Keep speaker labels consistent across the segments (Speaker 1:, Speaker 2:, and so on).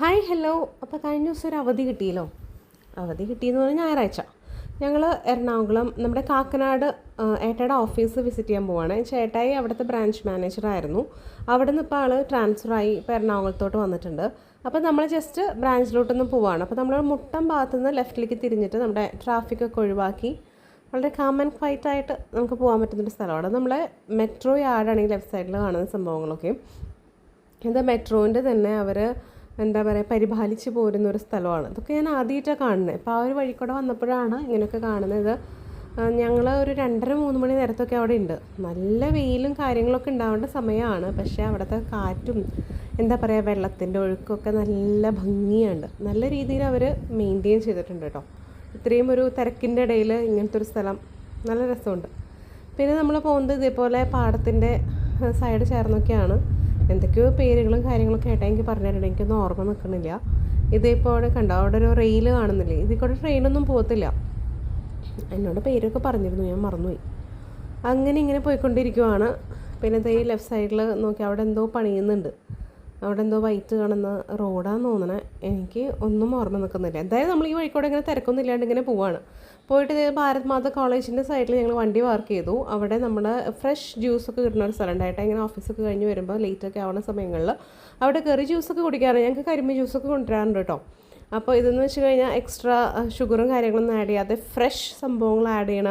Speaker 1: Hi hello. അപ്പോൾ കഴിഞ്ഞ ദിവസം ഒരു അവധി കിട്ടിയല്ലോ. അവധി കിട്ടിയെന്ന് പറഞ്ഞാൽ ഞായറാഴ്ച. ഞങ്ങൾ എറണാകുളം നമ്മുടെ കാക്കനാട് ഏട്ടയുടെ ഓഫീസ് വിസിറ്റ് ചെയ്യാൻ പോവാണ്. ചേട്ടായി അവിടുത്തെ ബ്രാഞ്ച് മാനേജറായിരുന്നു അവിടെ നിന്ന് ഇപ്പോൾ ആൾ ട്രാൻസ്ഫറായി ഇപ്പോൾ എറണാകുളത്തോട്ട് വന്നിട്ടുണ്ട്. അപ്പോൾ നമ്മൾ ജസ്റ്റ് ബ്രാഞ്ചിലോട്ടൊന്ന് പോവാണ്. അപ്പോൾ നമ്മൾ മുട്ടം ഭാഗത്തു നിന്ന് ലെഫ്റ്റിലേക്ക് തിരിഞ്ഞിട്ട് നമ്മുടെ ട്രാഫിക് ഒക്കെ ഒഴിവാക്കി വളരെ കാമൻ ആൻഡ് ക്വൈറ്റ് ആയിട്ട് നമുക്ക് പോകാൻ പറ്റുന്നൊരു സ്ഥലമാണ് നമ്മളെ മെട്രോ യാർഡാണ് ഈ ലെഫ്റ്റ് സൈഡിൽ കാണുന്ന സംഭവങ്ങളൊക്കെ. എന്താ മെട്രോന്റെ തന്നെ അവർ എന്താ പറയുക പരിപാലിച്ച് പോരുന്ന ഒരു സ്ഥലമാണ്. ഇതൊക്കെ ഞാൻ ആദ്യമായിട്ടാണ് കാണുന്നത് അപ്പോൾ ആ ഒരു വഴിക്കൂടെ കൂടെ വന്നപ്പോഴാണ് ഇങ്ങനെയൊക്കെ കാണുന്നത്. ഞങ്ങൾ ഒരു രണ്ടര മൂന്ന് മണി നേരത്തൊക്കെ അവിടെ ഉണ്ട് നല്ല വെയിലും കാര്യങ്ങളൊക്കെ ഉണ്ടാവേണ്ട സമയമാണ് പക്ഷേ അവിടുത്തെ കാറ്റും എന്താ പറയുക വെള്ളത്തിന്റെ ഒഴുക്കൊക്കെ നല്ല ഭംഗിയുണ്ട്. നല്ല രീതിയിൽ അവർ മെയിന്റെയിൻ ചെയ്തിട്ടുണ്ട് കേട്ടോ ഇത്രയും ഒരു തിരക്കിന്റെ ഇടയിൽ ഇങ്ങനത്തെ ഒരു സ്ഥലം നല്ല രസമുണ്ട്. പിന്നെ നമ്മൾ പോകുന്നത് ഇതേപോലെ പാടത്തിന്റെ സൈഡ് ചേർന്നൊക്കെയാണ്. എന്തൊക്കെയോ പേരുകളും കാര്യങ്ങളൊക്കെ ആയിട്ട് എനിക്ക് പറഞ്ഞിട്ടുണ്ട് എനിക്കൊന്നും ഓർമ്മ നിൽക്കുന്നില്ല. ഇതിപ്പോൾ അവിടെ കണ്ടോ? അവിടെ ഒരു റെയിൽ കാണുന്നില്ലേ? ഇതിൽ കൂടെ ട്രെയിനൊന്നും പോകത്തില്ല. എന്നോട് പേരൊക്കെ പറഞ്ഞിരുന്നു. ഞാൻ മറന്നുപോയി. അങ്ങനെ ഇങ്ങനെ പോയിക്കൊണ്ടിരിക്കുവാണ്. പിന്നെ ഈ ലെഫ്റ്റ് സൈഡിൽ നോക്കി അവിടെ എന്തോ പണിയുന്നുണ്ട്. അവിടെ എന്തോ വൈറ്റ് കാണുന്ന റോഡാന്ന് തോന്നണേ. എനിക്ക് ഒന്നും ഓർമ്മ നിൽക്കുന്നില്ല. എന്തായാലും നമ്മൾ ഈ വഴിക്കൂടെ ഇങ്ങനെ തിരക്കൊന്നും ഇല്ലാണ്ട് ഇങ്ങനെ പോവാണ്. പോയിട്ട് ഭാരത് മാത കോളേജിന്റെ സൈഡിൽ ഞങ്ങൾ വണ്ടി പാർക്ക് ചെയ്തു. അവിടെ നമ്മൾ ഫ്രഷ് ജ്യൂസൊക്കെ കിട്ടുന്ന ഒരു സ്ഥലം ഉണ്ടായിട്ട് ഇങ്ങനെ ഓഫീസൊക്കെ കഴിഞ്ഞ് വരുമ്പോൾ ലേറ്റൊക്കെ ആവുന്ന സമയങ്ങളിൽ അവിടെ കയറി ജ്യൂസൊക്കെ കുടിക്കാറ്. ഞങ്ങൾക്ക് കരിമ്പ് ജ്യൂസൊക്കെ കൊണ്ടുവരാറുണ്ട് കേട്ടോ. അപ്പോൾ ഇതെന്ന് വെച്ച് കഴിഞ്ഞാൽ എക്സ്ട്രാ ഷുഗറും കാര്യങ്ങളൊന്നും ആഡ് ചെയ്യാതെ ഫ്രഷ് സംഭവങ്ങൾ ആഡ് ചെയ്യണ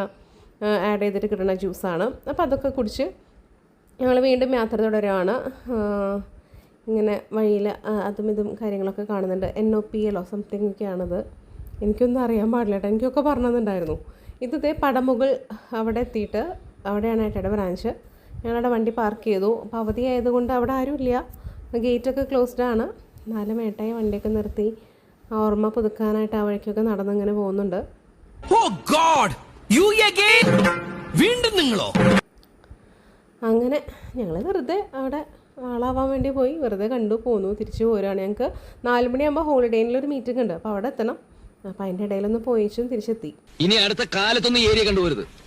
Speaker 1: ആഡ് ചെയ്തിട്ട് കിട്ടുന്ന ജ്യൂസാണ്. അപ്പോൾ അതൊക്കെ കുടിച്ച് ഞങ്ങൾ വീണ്ടും യാത്ര തുടരുകയാണ് ഇങ്ങനെ വഴിയിൽ അതും ഇതും കാര്യങ്ങളൊക്കെ കാണുന്നുണ്ട്. എൻ ഒ പി എല്ലോ സംതിങ് ഒക്കെയാണത്. എനിക്കൊന്നും അറിയാൻ പാടില്ല കേട്ടോ. എനിക്കൊക്കെ പറഞ്ഞിട്ടുണ്ടായിരുന്നു ഇത് ഇതേ പടമുകൾ അവിടെ എത്തിയിട്ട് അവിടെയാണ് ഏട്ടയുടെ ബ്രാഞ്ച് ഞങ്ങളുടെ വണ്ടി പാർക്ക് ചെയ്തു. അപ്പോൾ അവധി ആയതുകൊണ്ട് അവിടെ ആരുമില്ല ഗേറ്റൊക്കെ ക്ലോസ്ഡ് ആണ്. എന്നാലും ഏട്ടായി വണ്ടിയൊക്കെ നിർത്തി. ആ ഓർമ്മ പുതുക്കാനായിട്ട് ആ വഴിക്കൊക്കെ നടന്നിങ്ങനെ പോകുന്നുണ്ട്.
Speaker 2: അഗൈൻ വീണ്ടും നിങ്ങളോ?
Speaker 1: അങ്ങനെ ഞങ്ങൾ വെറുതെ അവിടെ ആളാവാൻ വേണ്ടി പോയി. വെറുതെ കണ്ടു പോന്നു. തിരിച്ചു പോരുകയാണ് ഞങ്ങൾക്ക് നാല് മണിയാകുമ്പോൾ ഹോളിഡേയിലൊരു മീറ്റിംഗ് ഉണ്ട്. അപ്പോൾ അവിടെ എത്തണം. അപ്പം അതിന്റെ ഇടയിലൊന്ന് പോയിച്ചും തിരിച്ചെത്തി.
Speaker 2: ഇനി അടുത്ത കാലത്തൊന്നും ഏരിയ കണ്ടുപോരുത്.